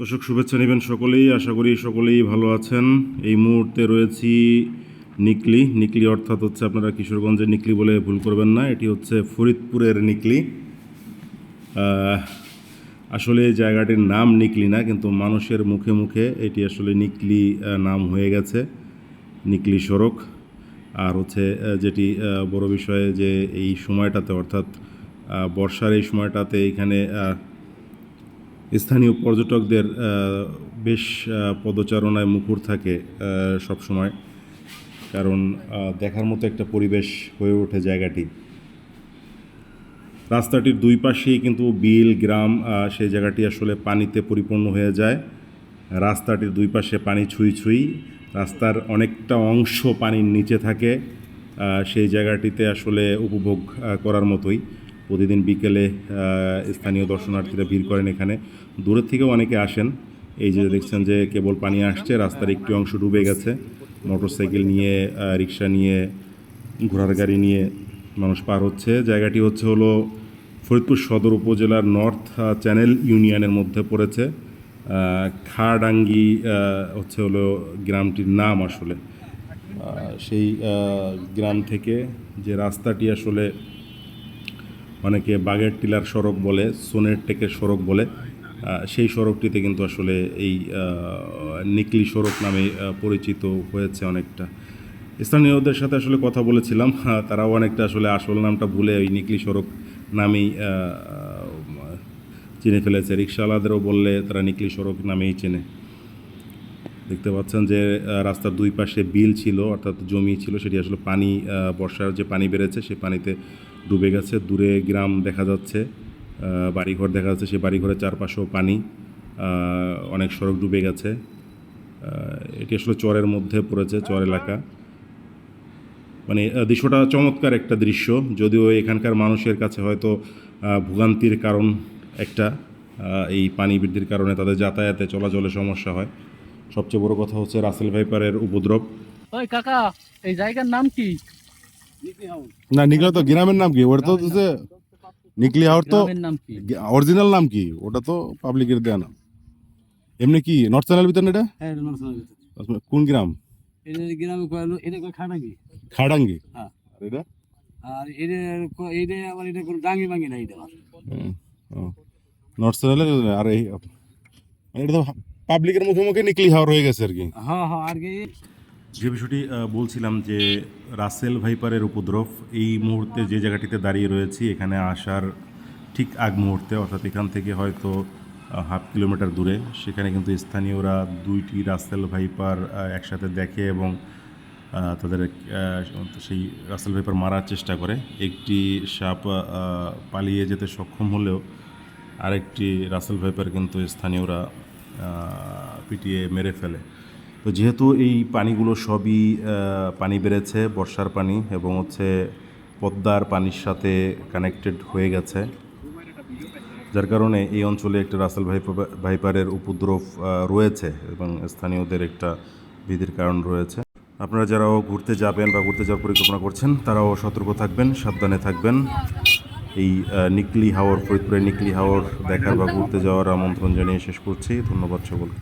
দর্শক, শুভেচ্ছা নেবেন সকলেই। আশা করি সকলেই ভালো আছেন। এই মুহূর্তে রয়েছি নিকলি। নিকলি অর্থাৎ হচ্ছে আপনারা কিশোরগঞ্জের নিকলি বলে ভুল করবেন না, এটি হচ্ছে ফরিদপুরের নিকলি। আসলে জায়গাটির নাম নিকলি না, কিন্তু মানুষের মুখে মুখে এটি আসলে নিকলি নাম হয়ে গেছে, নিকলি সড়ক। আর হচ্ছে যেটি বড় বিষয়ে যে এই সময়টাতে অর্থাৎ বর্ষার এই সময়টাতে এখানে স্থানীয় পর্যটকদের বেশ পদচারণায় মুখর থাকে সব সময়। কারণ দেখার মতো একটা পরিবেশ হয়ে ওঠে জায়গাটি। রাস্তাটির দুই পাশেই কিন্তু বিল, গ্রাম সেই জায়গাটি আসলে পানিতে পরিপূর্ণ হয়ে যায়। রাস্তাটির দুই পাশে পানি ছুঁই ছুঁই, রাস্তার অনেকটা অংশ পানির নিচে থাকে। সেই জায়গাটিতে আসলে উপভোগ করার মতোই। প্রতিদিন বিকেলে স্থানীয় দর্শনার্থীরা ভিড় করেন এখানে। দূরের থেকেও অনেকে আসেন। এই যে দেখছেন যে কেবল পানি আসছে, রাস্তার একটি অংশ ডুবে গেছে। মোটরসাইকেল নিয়ে রিক্সা নিয়ে, ঘোড়ার গাড়ি নিয়ে মানুষ পার হচ্ছে। জায়গাটি হচ্ছে হলো ফরিদপুর সদর উপজেলার নর্থ চ্যানেল ইউনিয়নের মধ্যে পড়েছে। খাড়াঙ্গি হচ্ছে হলো গ্রামটির নাম আসলে। সেই গ্রাম থেকে যে রাস্তাটি আসলে অনেকে বাগের টিলার সড়ক বলে, সোনের টেকের সড়ক বলে। সেই সড়কটিতে কিন্তু আসলে এই নিকলি সড়ক নামে পরিচিত হয়েছে অনেকটা। স্থানীয়দের সাথে আসলে কথা বলেছিলাম তারাও অনেকটা আসলে আসল নামটা ভুলে ওই নিকলি সড়ক নামেই চিনে ফেলেছে। রিক্সাওয়ালাদেরও বললে তারা নিকলি সড়ক নামেই চেনে। দেখতে পাচ্ছেন যে রাস্তার দুই পাশে বিল ছিল, অর্থাৎ জমি ছিল, সেটি আসলে পানি বর্ষার যে পানি বেড়েছে সে পানিতে ডুবে গেছে। দূরে গ্রাম দেখা যাচ্ছে বাড়িঘর দেখা যাচ্ছে সেই বাড়িঘরের চারপাশেও পানি অনেক সড়ক ডুবে গেছে। এটি আসলে চরের মধ্যে পড়েছে, চর এলাকা। মানে দৃশ্যটা চমৎকার একটা দৃশ্য, যদিও এখানকার মানুষের কাছে হয়তো ভোগান্তির কারণ একটা এই পানি বৃদ্ধির কারণে তাদের যাতায়াতে, চলাচলে সমস্যা হয়। সবচেয়ে বড় কথা হচ্ছে রাসেল ভাইপারের উপদ্রব। ওই কাকা এই জায়গার নাম কি? না নিকলি তো গ্রামের নাম কি? ওটা তো হচ্ছে নিকলি হাওর তো গ্রামের নাম কি? অরিজিনাল নাম কি? ওটা তো পাবলিকের দেয়া নাম। এমনি কি নর্থ চ্যানেল ভিতর না এটা? হ্যাঁ ভিতরে। কোন গ্রাম? গ্রামে কয়লো এটা কয় খাটাঙ্গি? খাড়াঙ্গি হ্যাঁ। আর এটা? আর এটা আবার এটা কোনো ডাঙ্গি নাই এটা। নর্থ চ্যানেল আর এই এটা তো পাবলিকের মুখে মুখে নিকলি হাওর হয়ে গেছে আর কি। হ্যাঁ হ্যাঁ আর কি। যে বিষয়টি বলছিলাম যে রাসেল ভাইপারের উপদ্রব এই মুহূর্তে যে জায়গাটিতে দাঁড়িয়ে রয়েছি এখানে আসার ঠিক আগ মুহূর্তে অর্থাৎ এখান থেকে হয়তো হাফ কিলোমিটার দূরে সেখানে কিন্তু স্থানীয়রা দুইটি রাসেল ভাইপার একসাথে দেখে এবং তাদের সেই রাসেল ভাইপার মারার চেষ্টা করে। একটি সাপ পালিয়ে যেতে সক্ষম হলেও আরেকটি রাসেল ভাইপার কিন্তু স্থানীয়রা পিটিয়ে মেরে ফেলে। তো যেহেতু এই পানিগুলো সবই পানি বেড়েছে, বর্ষার পানি এবং হচ্ছে পদ্মার পানির সাথে কানেক্টেড হয়ে গেছে, যার কারণে এই অঞ্চলে একটা রাসেল ভাইপা- ভাইপারের উপদ্রব রয়েছে এবং স্থানীয়দের একটা ভীতির কারণ রয়েছে। আপনারা যারাও ঘুরতে যাবেন বা ঘুরতে যাওয়ার পরিকল্পনা করছেন, তারাও সতর্ক থাকবেন, সাবধানে থাকবেন। এই নিকলি হাওয়ার ফরিদপুরের নিকলি হাওয়ার দেখার বা ঘুরতে যাওয়ার আমন্ত্রণ জানিয়ে শেষ করছি। ধন্যবাদ সকলকে।